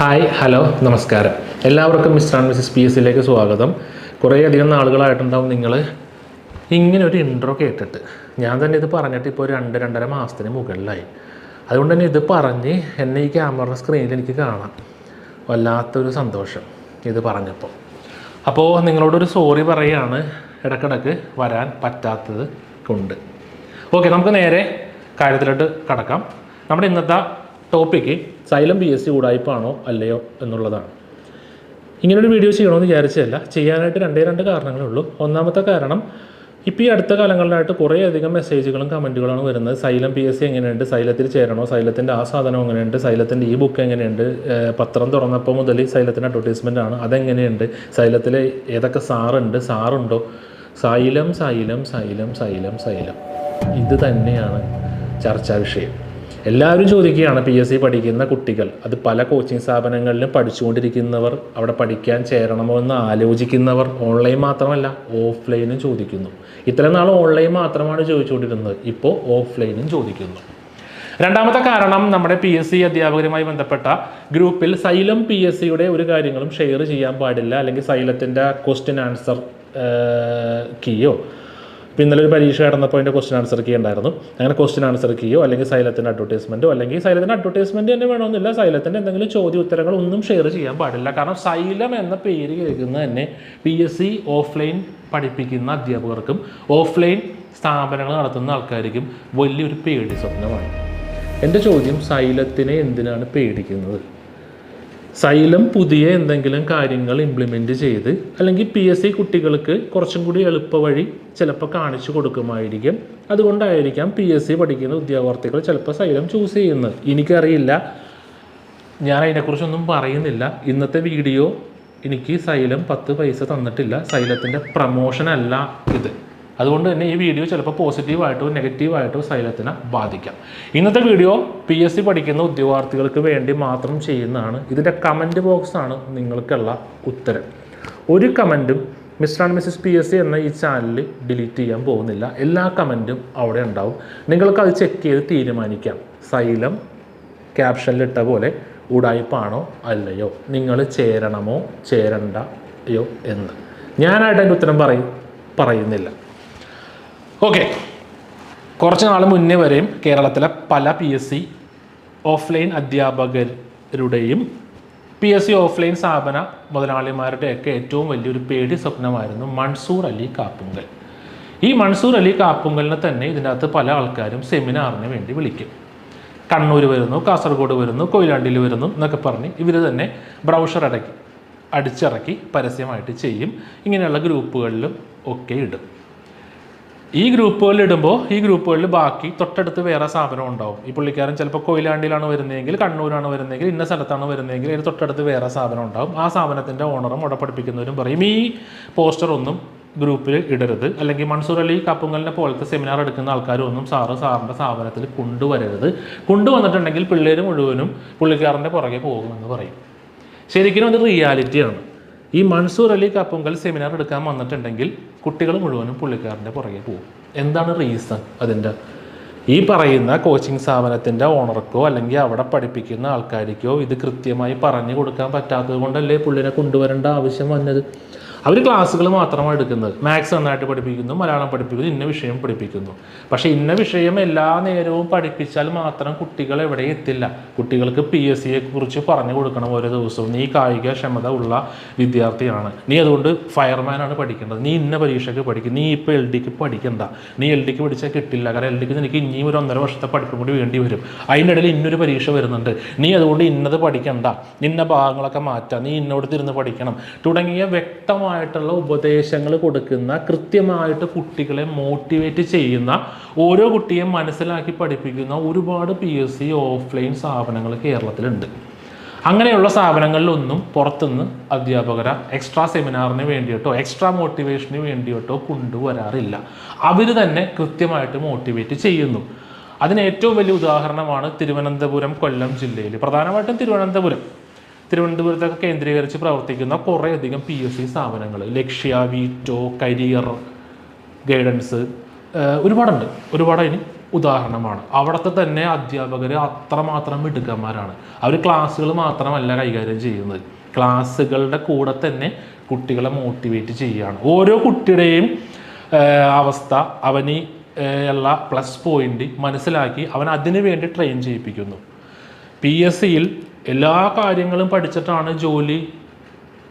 Hi hello നമസ്കാരം. എല്ലാവർക്കും Mr and Mrs P S സിയിലേക്ക് സ്വാഗതം. കുറേയധികം നാളുകളായിട്ടുണ്ടാവും നിങ്ങൾ ഇങ്ങനെ ഒരു ഇൻട്രോ കേട്ടിട്ട്. ഞാൻ തന്നെ ഇത് പറഞ്ഞിട്ട് ഇപ്പോൾ ഒരു രണ്ട് രണ്ടര മാസത്തിന് മുകളിലായി. അതുകൊണ്ട് തന്നെ ഇത് പറഞ്ഞ് എന്നെ ഈ ക്യാമറ സ്ക്രീനിൽ എനിക്ക് കാണാം. വല്ലാത്തൊരു സന്തോഷം ഇത് പറഞ്ഞപ്പോൾ അപ്പോൾ നിങ്ങളോടൊരു സോറി പറയുകയാണ് ഇടക്കിടക്ക് വരാൻ പറ്റാത്തത് കൊണ്ട്. ഓക്കെ നമുക്ക് നേരെ കാര്യത്തിലോട്ട് കടക്കാം. നമ്മുടെ ഇന്നത്തെ topic Xylem P S C ഉടായ്പാണോ അല്ലയോ എന്നുള്ളതാണ്. ഇങ്ങനൊരു വീഡിയോ ചെയ്യണമെന്ന് വിചാരിച്ചതല്ല. ചെയ്യാനായിട്ട് രണ്ടേ രണ്ട് കാരണങ്ങളേ ഉള്ളൂ. ഒന്നാമത്തെ കാരണം ഇപ്പോൾ ഈ അടുത്ത കാലങ്ങളിലായിട്ട് കുറേയധികം മെസ്സേജുകളും കമന്റുകളാണ് വരുന്നത്. സൈലം പി എസ് സി എങ്ങനെയുണ്ട്? സൈലത്തിൽ ചേരണോ? സൈലത്തിന്റെ ആ സാധനം എങ്ങനെയുണ്ട്? സൈലത്തിന്റെ ഈ ബുക്ക് എങ്ങനെയുണ്ട്? പത്രം തുറന്നപ്പോൾ മുതൽ സൈലത്തിന്റെ അഡ്വർടൈസ്മെന്റ് ആണ്. അതെങ്ങനെയുണ്ട്? സൈലത്തിൽ ഏതൊക്കെ സാറുണ്ട്? സാറുണ്ടോ? Xylem Xylem Xylem Xylem Xylem ഇത് തന്നെയാണ് ചർച്ചാ വിഷയം. എല്ലാവരും ചോദിക്കുകയാണ് പി എസ് സി പഠിക്കുന്ന കുട്ടികൾ അത് പല കോച്ചിങ് സ്ഥാപനങ്ങളിലും പഠിച്ചുകൊണ്ടിരിക്കുന്നവർ അവിടെ പഠിക്കാൻ ചേരണമോ എന്ന് ആലോചിക്കുന്നവർ ഓൺലൈൻ മാത്രമല്ല ഓഫ്ലൈനും ചോദിക്കുന്നു. ഇത്രയും നാൾ ഓൺലൈൻ മാത്രമാണ് ചോദിച്ചുകൊണ്ടിരുന്നത് ഇപ്പോൾ ഓഫ്ലൈനും ചോദിക്കുന്നു. രണ്ടാമത്തെ കാരണം നമ്മുടെ പി എസ് സി അധ്യാപകരുമായി ബന്ധപ്പെട്ട ഗ്രൂപ്പിൽ സൈലം പി എസ് സിയുടെ ഒരു കാര്യങ്ങളും ഷെയർ ചെയ്യാൻ പാടില്ല അല്ലെങ്കിൽ സൈലത്തിന്റെ ക്വസ്റ്റ്യൻ ആൻസർ കീയോ ഇപ്പോൾ ഇന്നലെ ഒരു പരീക്ഷ നടന്നപ്പോൾ അതിന്റെ ക്വസ്റ്റ്യൻ ആൻസർ കീ ഉണ്ടായിരുന്നു. അങ്ങനെ ക്വസ്റ്റ്യൻ ആൻസർ കീയോ അല്ലെങ്കിൽ സൈലത്തിന്റെ അഡ്വർടൈസ്മെന്റോ അല്ലെങ്കിൽ സൈലത്തിന്റെ അഡ്വർടൈസ്മെന്റ് തന്നെ വേണമെന്നില്ല. സൈലത്തിന്റെ എന്തെങ്കിലും ചോദ്യ ഉത്തരങ്ങൾ ഒന്നും ഷെയർ ചെയ്യാൻ പാടില്ല. കാരണം സൈലം എന്ന പേര് കേൾക്കുന്ന തന്നെ പി എസ് സി ഓഫ്ലൈൻ പഠിപ്പിക്കുന്ന അധ്യാപകർക്കും ഓഫ്ലൈൻ സ്ഥാപനങ്ങൾ നടത്തുന്ന ആൾക്കാർക്കും വലിയൊരു പേടി സ്വപ്നമാണ്. എന്റെ ചോദ്യം സൈലത്തിനെ എന്തിനാണ് പേടിക്കുന്നത്? സൈലം പുതിയ എന്തെങ്കിലും കാര്യങ്ങൾ ഇംപ്ലിമെന്റ് ചെയ്ത് അല്ലെങ്കിൽ പി എസ് സി കുട്ടികൾക്ക് കുറച്ചും കൂടി എളുപ്പവഴി ചിലപ്പോൾ കാണിച്ചു കൊടുക്കുമായിരിക്കും. അതുകൊണ്ടായിരിക്കാം പി എസ് സി പഠിക്കുന്ന ഉദ്യോഗാർത്ഥികൾ ചിലപ്പോൾ സൈലം ചൂസ് ചെയ്യുന്നത്. എനിക്കറിയില്ല. ഞാൻ അതിനെക്കുറിച്ചൊന്നും പറയുന്നില്ല. ഇന്നത്തെ വീഡിയോ എനിക്ക് സൈലം പത്ത് പൈസ തന്നിട്ടില്ല. സൈലത്തിന്റെ പ്രമോഷനല്ല ഇത്. അതുകൊണ്ട് തന്നെ ഈ വീഡിയോ ചിലപ്പോൾ പോസിറ്റീവായിട്ടോ നെഗറ്റീവായിട്ടോ സൈലത്തിനെ ബാധിക്കാം. ഇന്നത്തെ വീഡിയോ പി എസ് സി പഠിക്കുന്ന ഉദ്യോഗാർത്ഥികൾക്ക് വേണ്ടി മാത്രം ചെയ്യുന്നതാണ്. ഇതിന്റെ കമന്റ് ബോക്സാണ് നിങ്ങൾക്കുള്ള ഉത്തരം. ഒരു കമന്റും Mr and Mrs P S C എന്ന ഈ ചാനൽ ഡിലീറ്റ് ചെയ്യാൻ പോകുന്നില്ല. എല്ലാ കമന്റും അവിടെ ഉണ്ടാവും. നിങ്ങൾക്ക് അത് ചെക്ക് ചെയ്ത് തീരുമാനിക്കാം. സൈലം ക്യാപ്ഷനിലിട്ട പോലെ ഉടായ്പാണോ അല്ലയോ? നിങ്ങൾ ചേരണമോ? ചേരണ്ടയോ എന്ന്. ഞാനായിട്ട് അതിന്റെ ഉത്തരം പറയും പറയുന്നില്ല. ഓക്കെ കുറച്ച് നാൾ മുന്നേ വരെയും കേരളത്തിലെ പല പി എസ് സി ഓഫ്ലൈൻ അധ്യാപകരുടെയും പി എസ് സി ഓഫ്ലൈൻ സ്ഥാപന മുതലാളിമാരുടെയൊക്കെ ഏറ്റവും വലിയൊരു പേടി സ്വപ്നമായിരുന്നു മൺസൂർ അലി കാപ്പുങ്കൽ. ഈ മൺസൂർ അലി കാപ്പുങ്കലിനെ തന്നെ ഇതിനകത്ത് പല ആൾക്കാരും സെമിനാറിന് വേണ്ടി വിളിക്കും. കണ്ണൂർ വരുന്നു കാസർഗോഡ് വരുന്നു കൊയിലാണ്ടിയിൽ വരുന്നു എന്നൊക്കെ പറഞ്ഞ് ഇവർ തന്നെ ബ്രൗഷർ അടക്കി അടിച്ചിറക്കി പരസ്യമായിട്ട് ചെയ്യും. ഇങ്ങനെയുള്ള ഗ്രൂപ്പുകളിലും ഒക്കെ ഇടും. ഈ ഗ്രൂപ്പുകളിൽ ഇടുമ്പോൾ ഈ ഗ്രൂപ്പുകളിൽ ബാക്കി തൊട്ടടുത്ത് വേറെ സ്ഥാപനം ഉണ്ടാവും. ഈ പുള്ളിക്കാരൻ ചിലപ്പോൾ കൊയിലാണ്ടിയിലാണ് വരുന്നതെങ്കിൽ കണ്ണൂരാണ് വരുന്നതെങ്കിൽ ഇന്ന സ്ഥലത്താണ് വരുന്നതെങ്കിൽ അതിന് തൊട്ടടുത്ത് വേറെ സ്ഥാപനം ഉണ്ടാവും. ആ സ്ഥാപനത്തിന്റെ ഓണറും അവിടെ പഠിപ്പിക്കുന്നവരും പറയും ഈ പോസ്റ്റർ ഒന്നും ഗ്രൂപ്പിൽ ഇടരുത്. അല്ലെങ്കിൽ മൺസൂർ അലി കപ്പുങ്കലിനെ പോലത്തെ സെമിനാർ എടുക്കുന്ന ആൾക്കാരൊന്നും സാറ് സാറിന്റെ സ്ഥാപനത്തിൽ കൊണ്ടുവരരുത്. കൊണ്ടുവന്നിട്ടുണ്ടെങ്കിൽ പിള്ളേർ മുഴുവനും പുള്ളിക്കാരന്റെ പുറകെ പോകുമെന്ന് പറയും. ശരിക്കും അത് റിയാലിറ്റിയാണ് ഈ മൺസൂർ അലി കാപ്പൊങ്കൽ സെമിനാർ എടുക്കാൻ വന്നിട്ടുണ്ടെങ്കിൽ കുട്ടികൾ മുഴുവനും പുള്ളിക്കാരന്റെ പുറകെ പോകും. എന്താണ് റീസൺ അതിന്റെ? ഈ പറയുന്ന കോച്ചിങ് സ്ഥാപനത്തിന്റെ ഓണർക്കോ അല്ലെങ്കിൽ അവിടെ പഠിപ്പിക്കുന്ന ആൾക്കാർക്കോ ഇത് കൃത്യമായി പറഞ്ഞു കൊടുക്കാൻ പറ്റാത്തത് കൊണ്ടല്ലേ പുള്ളിനെ കൊണ്ടുവരേണ്ട ആവശ്യം വന്നത്? അവർ ക്ലാസ്സുകൾ മാത്രമാണ് എടുക്കുന്നത്. മാത്സ് നന്നായിട്ട് പഠിപ്പിക്കുന്നു മലയാളം പഠിപ്പിക്കുന്നു ഇന്ന വിഷയം പഠിപ്പിക്കുന്നു. പക്ഷേ ഇന്ന വിഷയം എല്ലാ നേരവും പഠിപ്പിച്ചാൽ മാത്രം കുട്ടികൾ എവിടെ എത്തില്ല. കുട്ടികൾക്ക് പി എസ് സിയെ കുറിച്ച് പറഞ്ഞു കൊടുക്കണം ഓരോ ദിവസവും. നീ കായിക ക്ഷമത ഉള്ള വിദ്യാർത്ഥിയാണ്. നീ അതുകൊണ്ട് ഫയർമാനാണ് പഠിക്കേണ്ടത്. നീ ഇന്ന പരീക്ഷയ്ക്ക് പഠിക്കും. നീ ഇപ്പോൾ എൽ ഡിക്ക് പഠിക്കണ്ട. നീ എൽ ഡിക്ക് പഠിച്ചാൽ കിട്ടില്ല. കാരണം എൽ ഡിക്ക് നിനക്ക് ഇനിയും ഒരു ഒന്നര വർഷത്തെ പഠിപ്പും കൂടി വേണ്ടി വരും. അതിന്റെ ഇടയിൽ ഇന്നൊരു പരീക്ഷ വരുന്നുണ്ട്. നീ അതുകൊണ്ട് ഇന്നത് പഠിക്കണ്ട. ഇന്ന ഭാഗങ്ങളൊക്കെ മാറ്റാം. നീ ഇന്നോട് തിരുന്ന് പഠിക്കണം. തുടങ്ങിയ വ്യക്തമായിട്ടുള്ള ഉപദേശങ്ങൾ കൊടുക്കുന്ന കൃത്യമായിട്ട് കുട്ടികളെ മോട്ടിവേറ്റ് ചെയ്യുന്ന ഓരോ കുട്ടിയെ മനസ്സിലാക്കി പഠിപ്പിക്കുന്ന ഒരുപാട് പി എസ് സി ഓഫ്ലൈൻ സ്ഥാപനങ്ങൾ കേരളത്തിലുണ്ട്. അങ്ങനെയുള്ള സ്ഥാപനങ്ങളിലൊന്നും പുറത്തുനിന്ന് അധ്യാപകരെ എക്സ്ട്രാ സെമിനാറിന് വേണ്ടിയിട്ടോ എക്സ്ട്രാ മോട്ടിവേഷന് വേണ്ടിയിട്ടോ കൊണ്ടുവരാറില്ല. അവർ തന്നെ കൃത്യമായിട്ട് മോട്ടിവേറ്റ് ചെയ്യുന്നു. അതിന് ഏറ്റവും വലിയ ഉദാഹരണമാണ് തിരുവനന്തപുരം കൊല്ലം ജില്ലയിൽ. പ്രധാനമായിട്ടും തിരുവനന്തപുരം. തിരുവനന്തപുരത്തൊക്കെ കേന്ദ്രീകരിച്ച് പ്രവർത്തിക്കുന്ന കുറേയധികം പി എസ് സി സ്ഥാപനങ്ങൾ ലക്ഷ്യ വീറ്റോ കരിയർ ഗൈഡൻസ് ഒരുപാടുണ്ട്. ഒരുപാട് അതിന് ഉദാഹരണമാണ്. അവിടുത്തെ തന്നെ അധ്യാപകർ അത്രമാത്രം മിടുക്കന്മാരാണ്. അവർ ക്ലാസ്സുകൾ മാത്രമല്ല കൈകാര്യം ചെയ്യുന്നത്. ക്ലാസ്സുകളുടെ കൂടെ തന്നെ കുട്ടികളെ മോട്ടിവേറ്റ് ചെയ്യുകയാണ്. ഓരോ കുട്ടിയുടെയും അവസ്ഥ അവന് ഉള്ള പ്ലസ് പോയിന്റ് മനസ്സിലാക്കി അവൻ അതിനു വേണ്ടി ട്രെയിൻ ചെയ്യിപ്പിക്കുന്നു. പി എസ് സിയിൽ എല്ലാ കാര്യങ്ങളും പഠിച്ചിട്ടാണ് ജോലി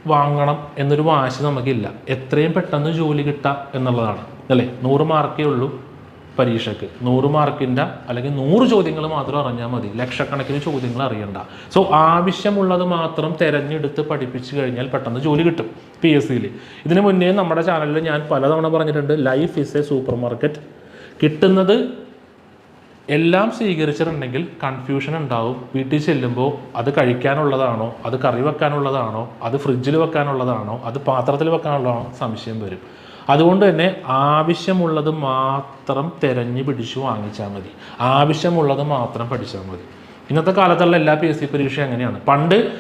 വാങ്ങണം എന്നൊരു വാശി നമുക്കില്ല. എത്രയും പെട്ടെന്ന് ജോലി കിട്ടുക എന്നുള്ളതാണ്. അല്ലേ? നൂറ് മാർക്കേ ഉള്ളൂ പരീക്ഷയ്ക്ക്. നൂറ് മാർക്കിന്റെ അല്ലെങ്കിൽ നൂറ് ചോദ്യങ്ങൾ മാത്രം അറിഞ്ഞാൽ മതി. ലക്ഷക്കണക്കിന് ചോദ്യങ്ങൾ അറിയണ്ട. സോ ആവശ്യമുള്ളത് മാത്രം തിരഞ്ഞെടുത്ത് പഠിപ്പിച്ചു കഴിഞ്ഞാൽ പെട്ടെന്ന് ജോലി കിട്ടും പി എസ് സിയിൽ. ഇതിനു മുന്നേ നമ്മുടെ ചാനലിൽ ഞാൻ പലതവണ പറഞ്ഞിട്ടുണ്ട് life is a supermarket കിട്ടുന്നത് എല്ലാം സ്വീകരിച്ചിട്ടുണ്ടെങ്കിൽ കൺഫ്യൂഷൻ ഉണ്ടാവും. വീട്ടിൽ ചെല്ലുമ്പോൾ അത് കഴിക്കാനുള്ളതാണോ? അത് കറി വെക്കാനുള്ളതാണോ? അത് ഫ്രിഡ്ജിൽ വെക്കാനുള്ളതാണോ? അത് പാത്രത്തിൽ വെക്കാനുള്ളതാണോ സംശയം വരും. അതുകൊണ്ട് തന്നെ ആവശ്യമുള്ളത് മാത്രം തിരഞ്ഞു പിടിച്ചു വാങ്ങിച്ചാൽ മതി. ആവശ്യമുള്ളത് മാത്രം പഠിച്ചാൽ മതി. ഇന്നത്തെ കാലത്തുള്ള എല്ലാ പി എസ് സി പരീക്ഷയും അങ്ങനെയാണ്. പണ്ട്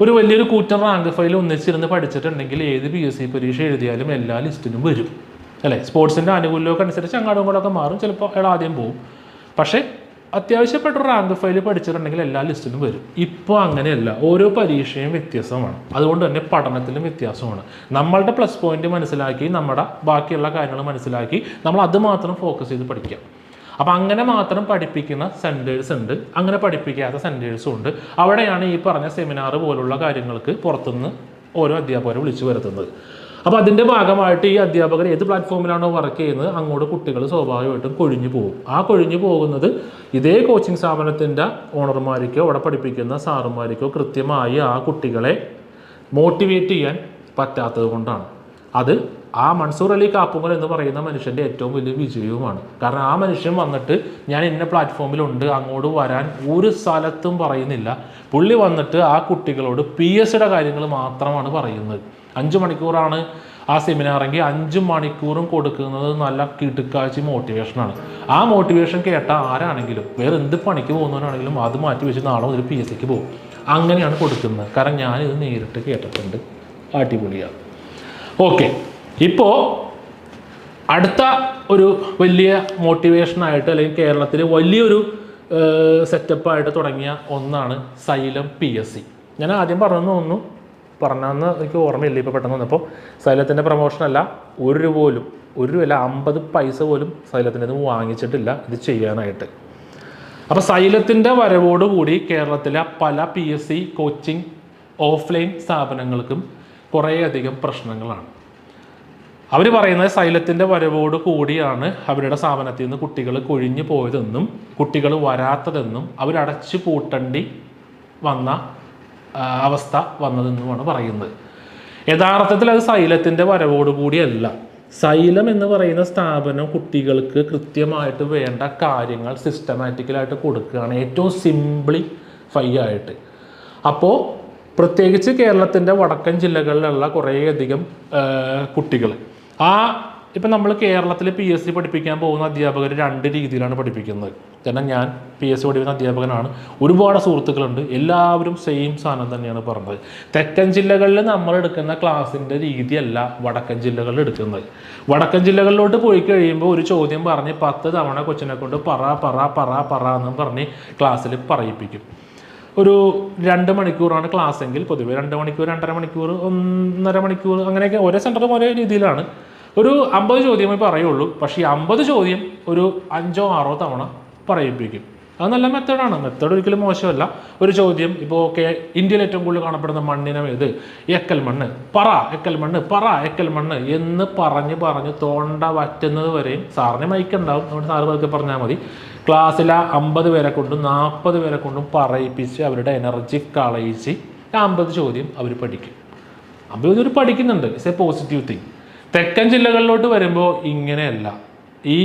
ഒരു വലിയൊരു കൂറ്റൻ റാങ്ക് ഫയൽ ഒന്നിച്ചിരുന്ന് പഠിച്ചിട്ടുണ്ടെങ്കിൽ ഏത് പി എസ് സി പരീക്ഷ എഴുതിയാലും എല്ലാ ലിസ്റ്റിനും വരും. അല്ലേ? സ്പോർട്സിന്റെ ആനുകൂല്യമൊക്കെ അനുസരിച്ച് അങ്ങോട്ടും ഇങ്ങോട്ടൊക്കെ മാറും. ചിലപ്പോൾ അയാൾ ആദ്യം പോകും പക്ഷേ അത്യാവശ്യപ്പെട്ട ഒരു റാങ്ക് ഫയൽ പഠിച്ചിട്ടുണ്ടെങ്കിൽ എല്ലാ ലിസ്റ്റിലും വരും. ഇപ്പോൾ അങ്ങനെയല്ല. ഓരോ പരീക്ഷയും വ്യത്യസ്തമാണ് അതുകൊണ്ട് തന്നെ പഠനത്തിലും വ്യത്യാസമാണ്. നമ്മളുടെ പ്ലസ് പോയിന്റ് മനസ്സിലാക്കി നമ്മുടെ ബാക്കിയുള്ള കാര്യങ്ങൾ മനസ്സിലാക്കി നമ്മൾ അത് മാത്രം ഫോക്കസ് ചെയ്ത് പഠിക്കാം. അപ്പം അങ്ങനെ മാത്രം പഠിപ്പിക്കുന്ന സെന്റേഴ്സ് ഉണ്ട്. അങ്ങനെ പഠിപ്പിക്കാത്ത സെന്റേഴ്സും ഉണ്ട്. അവിടെയാണ് ഈ പറഞ്ഞ സെമിനാർ പോലുള്ള കാര്യങ്ങൾക്ക് പുറത്തുനിന്ന് ഓരോ അധ്യാപകരെ വിളിച്ചു വരുത്തുന്നത്. അപ്പോൾ അതിന്റെ ഭാഗമായിട്ട് ഈ അധ്യാപകർ ഏത് പ്ലാറ്റ്ഫോമിലാണോ വർക്ക് ചെയ്യുന്നത്? അങ്ങോട്ട് കുട്ടികൾ സ്വാഭാവികമായിട്ടും കൊഴിഞ്ഞു പോകും. ആ കൊഴിഞ്ഞു പോകുന്നത് ഇതേ കോച്ചിങ് സ്ഥാപനത്തിന്റെ ഓണർമാർക്കോ അവിടെ പഠിപ്പിക്കുന്ന സാറുമാർക്കോ കൃത്യമായി ആ കുട്ടികളെ മോട്ടിവേറ്റ് ചെയ്യാൻ പറ്റാത്തത് കൊണ്ടാണ്. അത് ആ മൻസൂർ അലി കാപ്പുങ്ങൾ എന്ന് പറയുന്ന മനുഷ്യന്റെ ഏറ്റവും വലിയ വിജയവുമാണ്. കാരണം ആ മനുഷ്യൻ വന്നിട്ട് ഞാൻ ഇന്ന പ്ലാറ്റ്ഫോമിലുണ്ട് അങ്ങോട്ട് വരാൻ ഒരു സ്ഥലത്തും പറയുന്നില്ല. പുള്ളി വന്നിട്ട് ആ കുട്ടികളോട് പി എസ് കാര്യങ്ങൾ മാത്രമാണ് പറയുന്നത്. അഞ്ച് മണിക്കൂറാണ് ആ സെമിനാറെങ്കിൽ അഞ്ച് മണിക്കൂറും കൊടുക്കുന്നത് നല്ല കിടുക്കാഴ്ച മോട്ടിവേഷനാണ് ആ മോട്ടിവേഷൻ കേട്ട ആരാണെങ്കിലും വേറെ എന്ത് പണിക്ക് പോകുന്നവരാണെങ്കിലും അത് മാറ്റി വെച്ച് നാളെ മുതൽ പി എസ് സിക്ക് പോകും. അങ്ങനെയാണ് കൊടുക്കുന്നത്. കാരണം ഞാനിത് നേരിട്ട് കേട്ടിട്ടുണ്ട്. അടിപൊളിയാണ്. ഓക്കെ ഇപ്പോൾ അടുത്ത ഒരു വലിയ മോട്ടിവേഷനായിട്ട് അല്ലെങ്കിൽ കേരളത്തിൽ വലിയൊരു സെറ്റപ്പായിട്ട് തുടങ്ങിയ ഒന്നാണ് സൈലം പി എസ് സി ഞാൻ ആദ്യം പറഞ്ഞു തോന്നുന്നു പറഞ്ഞതെന്ന് എനിക്ക് ഓർമ്മയില്ല. ഇപ്പോൾ പെട്ടെന്ന് വന്നപ്പോൾ സൈലത്തിന്റെ പ്രൊമോഷനല്ല ഒരു രൂപ പോലും ഒരു രൂപ അല്ല അമ്പത് പൈസ പോലും സൈലത്തിന്റെ വാങ്ങിച്ചിട്ടില്ല ഇത് ചെയ്യാനായിട്ട്. അപ്പോൾ സൈലത്തിന്റെ വരവോടുകൂടി കേരളത്തിലെ പല P S C coaching offline സ്ഥാപനങ്ങൾക്കും കുറേയധികം പ്രശ്നങ്ങളാണ്. അവർ പറയുന്നത് സൈലത്തിന്റെ വരവോട് കൂടിയാണ് അവരുടെ സ്ഥാപനത്തിൽ നിന്ന് കുട്ടികൾ കൊഴിഞ്ഞു പോയതെന്നും കുട്ടികൾ വരാത്തതെന്നും അവരടച്ചു പൂട്ടേണ്ടി വന്ന അവസ്ഥ വന്നതെന്നുമാണ് പറയുന്നത്. യഥാർത്ഥത്തിൽ അത് സൈലത്തിന്റെ വരവോടുകൂടിയല്ല. സൈലം എന്ന് പറയുന്ന സ്ഥാപനം കുട്ടികൾക്ക് കൃത്യമായിട്ട് വേണ്ട കാര്യങ്ങൾ സിസ്റ്റമാറ്റിക്കലായിട്ട് കൊടുക്കുകയാണ്. ഏറ്റവും സിംപ്ലിഫൈ ആയിട്ട്. അപ്പോൾ പ്രത്യേകിച്ച് കേരളത്തിന്റെ വടക്കൻ ജില്ലകളിലുള്ള കുറേയധികം കുട്ടികൾ. ആ ഇപ്പം നമ്മൾ കേരളത്തിൽ പി എസ് സി പഠിപ്പിക്കാൻ പോകുന്ന അധ്യാപകർ രണ്ട് രീതിയിലാണ് പഠിപ്പിക്കുന്നത്. കാരണം ഞാൻ പി എസ് സി പഠിക്കുന്ന അധ്യാപകനാണ്. ഒരുപാട് സുഹൃത്തുക്കളുണ്ട്. എല്ലാവരും സെയിം സാധനം തന്നെയാണ് പറഞ്ഞത്. തെക്കൻ ജില്ലകളിൽ നമ്മൾ എടുക്കുന്ന ക്ലാസ്സിന്റെ രീതിയല്ല വടക്കൻ ജില്ലകളിൽ എടുക്കുന്നത്. വടക്കൻ ജില്ലകളിലോട്ട് പോയി കഴിയുമ്പോൾ ഒരു ചോദ്യം പറഞ്ഞ് പത്ത് തവണ കൊച്ചിനെ കൊണ്ട് പറ പറ പറ പറ എന്നും പറഞ്ഞ് ക്ലാസ്സിൽ പറയിപ്പിക്കും. ഒരു രണ്ട് മണിക്കൂറാണ് ക്ലാസ് എങ്കിൽ പൊതുവെ രണ്ട് മണിക്കൂർ രണ്ടര മണിക്കൂർ ഒന്നര മണിക്കൂർ അങ്ങനെയൊക്കെ ഒരേ സെന്ററും ഒരേ രീതിയിലാണ്. ഒരു അമ്പത് ചോദ്യമേ പറയുള്ളൂ. പക്ഷേ ഈ അമ്പത് ചോദ്യം ഒരു അഞ്ചോ ആറോ തവണ പറയിപ്പിക്കും. അത് നല്ല മെത്തേഡാണ് മെത്തേഡ് ഒരിക്കലും മോശമല്ല. ഒരു ചോദ്യം ഇപ്പോൾ ഓക്കെ ഇന്ത്യയിൽ ഏറ്റവും കൂടുതൽ കാണപ്പെടുന്ന മണ്ണിനം ഏത്? എക്കൽ മണ്ണ്. പറ എക്കൽ മണ്ണ് പറ എക്കൽ മണ്ണ് എന്ന് പറഞ്ഞ് പറഞ്ഞ് തോണ്ട വറ്റുന്നത് വരെയും സാറിന് മൈക്കുണ്ടാവും അതുകൊണ്ട് സാറ് പതുക്കെ പറഞ്ഞാൽ മതി. ക്ലാസ്സിലെ അമ്പത് പേരെ കൊണ്ടും നാൽപ്പത് പേരെ കൊണ്ടും പറയിപ്പിച്ച് അവരുടെ എനർജി കളയിച്ച് അമ്പത് ചോദ്യം അവർ പഠിക്കും. അമ്പത് ചോദ്യം പഠിക്കുന്നുണ്ട്. ഇറ്റ്സ് എ പോസിറ്റീവ് തിങ് തെക്കൻ ജില്ലകളിലോട്ട് വരുമ്പോൾ ഇങ്ങനെയല്ല. ഈ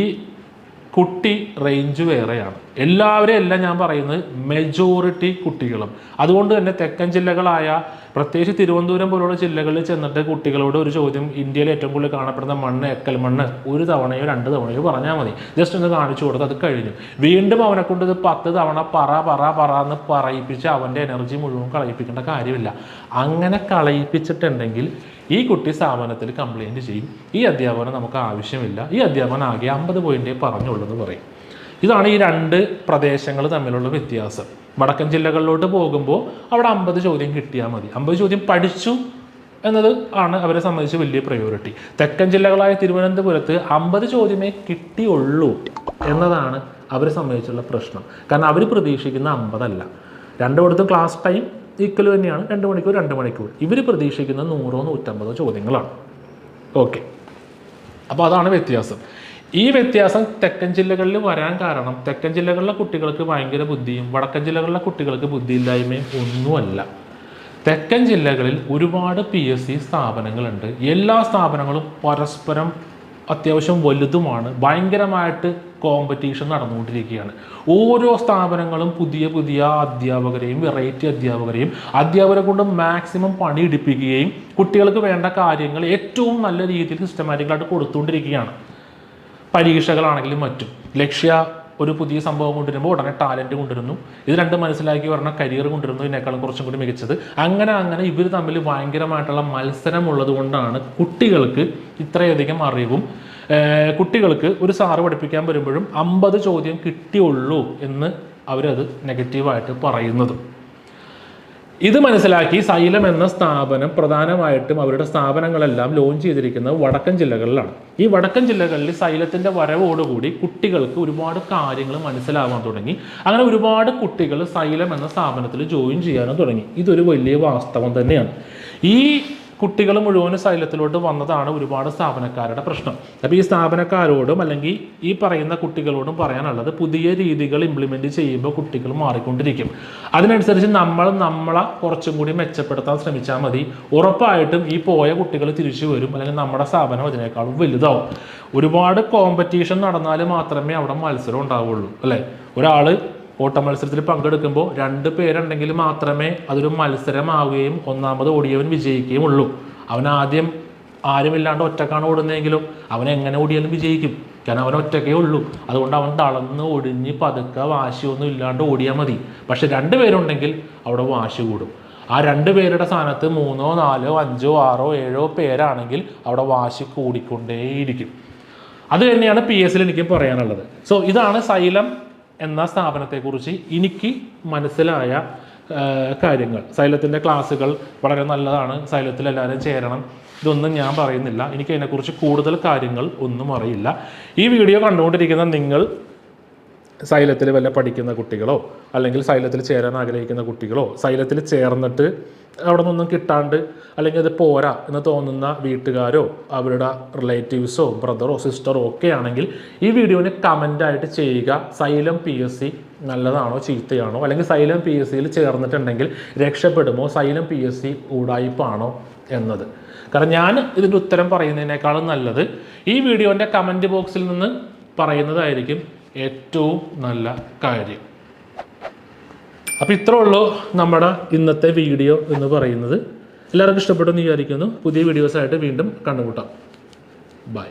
കുട്ടി റേഞ്ച് വേറെയാണ്. എല്ലാവരെയും എല്ലാം ഞാൻ പറയുന്നത് മെജോറിറ്റി കുട്ടികളും. അതുകൊണ്ട് തന്നെ തെക്കൻ ജില്ലകളായ പ്രത്യേകിച്ച് തിരുവനന്തപുരം പോലുള്ള ജില്ലകളിൽ ചെന്നിട്ട് കുട്ടികളോട് ഒരു ചോദ്യം ഇന്ത്യയിൽ ഏറ്റവും കൂടുതൽ കാണപ്പെടുന്ന മണ്ണ് എക്കൽ മണ്ണ് ഒരു തവണയോ രണ്ട് തവണയോ പറഞ്ഞാൽ മതി. ജസ്റ്റ് ഒന്ന് കാണിച്ചു കൊടുത്ത് അത് കഴിഞ്ഞു. വീണ്ടും അവനെ കൊണ്ട് ഇത് പത്ത് തവണ പറ പറ പറ എന്ന് പറയിപ്പിച്ച് അവന്റെ എനർജി മുഴുവൻ കളയിപ്പിക്കേണ്ട കാര്യമില്ല. അങ്ങനെ കളയിപ്പിച്ചിട്ടുണ്ടെങ്കിൽ ഈ കുട്ടി സ്ഥാപനത്തിൽ കംപ്ലയിന്റ് ചെയ്യും. ഈ അധ്യാപനം നമുക്ക് ആവശ്യമില്ല. ഈ അധ്യാപനം ആകെ അമ്പത് പോയിന്റേ പറഞ്ഞുള്ളൂ പറയും. ഇതാണ് ഈ രണ്ട് പ്രദേശങ്ങൾ തമ്മിലുള്ള വ്യത്യാസം. വടക്കൻ ജില്ലകളിലോട്ട് പോകുമ്പോൾ അവിടെ അമ്പത് ചോദ്യം കിട്ടിയാൽ മതി. അമ്പത് ചോദ്യം പഠിച്ചു എന്നത് ആണ് അവരെ സംബന്ധിച്ച് വലിയ പ്രയോറിറ്റി തെക്കൻ ജില്ലകളായ തിരുവനന്തപുരത്ത് അമ്പത് ചോദ്യമേ കിട്ടിയുള്ളൂ എന്നതാണ് അവരെ സംബന്ധിച്ചുള്ള പ്രശ്നം. കാരണം അവർ പ്രതീക്ഷിക്കുന്ന അമ്പതല്ല. രണ്ടിടത്തും ക്ലാസ് ടൈം ഈക്വൽ തന്നെയാണ്. രണ്ട് മണിക്കൂർ രണ്ട് മണിക്കൂർ. ഇവർ പ്രതീക്ഷിക്കുന്ന നൂറോ നൂറ്റമ്പതോ ചോദ്യങ്ങളാണ്. ഓക്കെ. അപ്പോൾ അതാണ് വ്യത്യാസം. ഈ വ്യത്യാസം തെക്കൻ ജില്ലകളിൽ വരാൻ കാരണം തെക്കൻ ജില്ലകളിലെ കുട്ടികൾക്ക് ഭയങ്കര ബുദ്ധിയും വടക്കൻ ജില്ലകളിലെ കുട്ടികൾക്ക് ബുദ്ധിയില്ലായ്മയും ഒന്നുമല്ല. തെക്കൻ ജില്ലകളിൽ ഒരുപാട് പി എസ് സി സ്ഥാപനങ്ങളുണ്ട്. എല്ലാ സ്ഥാപനങ്ങളും പരസ്പരം അത്യാവശ്യം വലുതുമാണ്. ഭയങ്കരമായിട്ട് കോമ്പറ്റീഷൻ നടന്നുകൊണ്ടിരിക്കുകയാണ്. ഓരോ സ്ഥാപനങ്ങളും പുതിയ പുതിയ അധ്യാപകരെയും വെറൈറ്റി അധ്യാപകരെയും അധ്യാപകരെ കൊണ്ട് മാക്സിമം പണിയെടുപ്പിക്കുകയും കുട്ടികൾക്ക് വേണ്ട കാര്യങ്ങൾ ഏറ്റവും നല്ല രീതിയിൽ സിസ്റ്റമാറ്റിക്കലായിട്ട് കൊടുത്തുകൊണ്ടിരിക്കുകയാണ്. പരീക്ഷകളാണെങ്കിലും മറ്റും. ലക്ഷ്യ ഒരു പുതിയ സംഭവം കൊണ്ടുവരുമ്പോൾ ഉടനെ ടാലന്റ് കൊണ്ടുവരുന്നു. ഇത് രണ്ടും മനസ്സിലാക്കി പറഞ്ഞാൽ കരിയർ കൊണ്ടുവരുന്നു ഇതിനേക്കാളും കുറച്ചും കൂടി മികച്ചത്. അങ്ങനെ അങ്ങനെ ഇവർ തമ്മിൽ ഭയങ്കരമായിട്ടുള്ള മത്സരമുള്ളത് കൊണ്ടാണ് കുട്ടികൾക്ക് ഇത്രയധികം അറിവും. കുട്ടികൾക്ക് ഒരു സാറ് പഠിപ്പിക്കാൻ വരുമ്പോഴും അമ്പത് ചോദ്യം കിട്ടിയുള്ളൂ എന്ന് അവരത് നെഗറ്റീവായിട്ട് പറയുന്നത്. ഇത് മനസ്സിലാക്കി സൈലം എന്ന സ്ഥാപനം പ്രധാനമായിട്ടും അവരുടെ സ്ഥാപനങ്ങളെല്ലാം ലോഞ്ച് ചെയ്തിരിക്കുന്നത് വടക്കൻ ജില്ലകളിലാണ്. ഈ വടക്കൻ ജില്ലകളിൽ സൈലത്തിന്റെ വരവോടുകൂടി കുട്ടികൾക്ക് ഒരുപാട് കാര്യങ്ങൾ മനസ്സിലാവാൻ തുടങ്ങി. അങ്ങനെ ഒരുപാട് കുട്ടികൾ സൈലം എന്ന സ്ഥാപനത്തിൽ ജോയിൻ ചെയ്യാനും തുടങ്ങി. ഇതൊരു വലിയ വാസ്തവം തന്നെയാണ്. ഈ കുട്ടികൾ മുഴുവൻ സൈലത്തിലോട്ട് വന്നതാണ് ഒരുപാട് സ്ഥാപനക്കാരുടെ പ്രശ്നം. അപ്പോൾ ഈ സ്ഥാപനക്കാരോടും അല്ലെങ്കിൽ ഈ പറയുന്ന കുട്ടികളോടും പറയാനുള്ളത് പുതിയ രീതികൾ ഇംപ്ലിമെന്റ് ചെയ്യുമ്പോൾ കുട്ടികൾ മാറിക്കൊണ്ടിരിക്കും. അതിനനുസരിച്ച് നമ്മൾ നമ്മളെ കുറച്ചും കൂടി മെച്ചപ്പെടുത്താൻ ശ്രമിച്ചാൽ മതി. ഉറപ്പായിട്ടും ഈ പോയ കുട്ടികൾ തിരിച്ചു വരും. അല്ലെങ്കിൽ നമ്മുടെ സ്ഥാപനം അതിനേക്കാളും വലുതാവും. ഒരുപാട് കോമ്പറ്റീഷൻ നടന്നാൽ മാത്രമേ അവിടെ മത്സരം ഉണ്ടാവുള്ളൂ. അല്ലേ? ഒരാൾ ഓട്ട മത്സരത്തിൽ പങ്കെടുക്കുമ്പോൾ രണ്ട് പേരുണ്ടെങ്കിൽ മാത്രമേ അതൊരു മത്സരമാവുകയും ഒന്നാമത് ഓടിയവൻ വിജയിക്കുകയും ഉള്ളൂ. അവൻ ആദ്യം ആരുമില്ലാണ്ട് ഒറ്റക്കാണ് ഓടുന്നതെങ്കിലും അവൻ എങ്ങനെ ഓടിയാലും വിജയിക്കും. കാരണം അവൻ ഒറ്റക്കേ ഉള്ളൂ. അതുകൊണ്ട് അവൻ തളർന്ന് ഒടിഞ്ഞ് പതുക്കെ വാശിയൊന്നും ഇല്ലാണ്ട് ഓടിയാൽ മതി. പക്ഷെ രണ്ട് പേരുണ്ടെങ്കിൽ അവിടെ വാശി കൂടും. ആ രണ്ട് പേരുടെ സ്ഥാനത്ത് മൂന്നോ നാലോ അഞ്ചോ ആറോ ഏഴോ പേരാണെങ്കിൽ അവിടെ വാശി കൂടിക്കൊണ്ടേയിരിക്കും. അത് തന്നെയാണ് പി എസിൽ എനിക്ക് പറയാനുള്ളത്. സോ ഇതാണ് സൈലം എന്ന സ്ഥാപനത്തെക്കുറിച്ച് എനിക്ക് മനസ്സിലായ കാര്യങ്ങൾ. സൈലത്തിന്റെ ക്ലാസ്സുകൾ വളരെ നല്ലതാണ്. സൈലത്തിൽ എല്ലാവരും ചേരണം. ഇതൊന്നും ഞാൻ പറയുന്നില്ല. എനിക്ക് അതിനെക്കുറിച്ച് കൂടുതൽ കാര്യങ്ങൾ ഒന്നും അറിയില്ല. ഈ വീഡിയോ കണ്ടുകൊണ്ടിരിക്കുന്ന നിങ്ങൾ സൈലത്തിൽ വല്ല പഠിക്കുന്ന കുട്ടികളോ അല്ലെങ്കിൽ സൈലത്തിൽ ചേരാൻ ആഗ്രഹിക്കുന്ന കുട്ടികളോ സൈലത്തിൽ ചേർന്നിട്ട് അവിടെ നിന്നൊന്നും കിട്ടാണ്ട് അല്ലെങ്കിൽ അത് പോരാ എന്ന് തോന്നുന്ന വീട്ടുകാരോ അവരുടെ റിലേറ്റീവ്സോ ബ്രദറോ സിസ്റ്ററോ ഒക്കെ ആണെങ്കിൽ ഈ വീഡിയോന് കമന്റായിട്ട് ചെയ്യുക. സൈലം പി എസ് സി നല്ലതാണോ ചീത്തയാണോ? അല്ലെങ്കിൽ സൈലം പി എസ് സിയിൽ ചേർന്നിട്ടുണ്ടെങ്കിൽ രക്ഷപ്പെടുമോ? സൈലം പി എസ് സി ഊടായ്പാണോ എന്നത്. കാരണം ഞാൻ ഇതിന്റെ ഉത്തരം പറയുന്നതിനേക്കാളും നല്ലത് ഈ വീഡിയോന്റെ കമന്റ് ബോക്സിൽ നിന്ന് പറയുന്നതായിരിക്കും ഏറ്റവും നല്ല കാര്യം. അപ്പോൾ ഇത്രേ ഉള്ളൂ നമ്മുടെ ഇന്നത്തെ വീഡിയോ എന്ന് പറയുന്നത്. എല്ലാവർക്കും ഇഷ്ടപ്പെട്ടെന്ന് വിചാരിക്കുന്നു. പുതിയ വീഡിയോസായിട്ട് വീണ്ടും കണ്ടുമുട്ടാം. ബൈ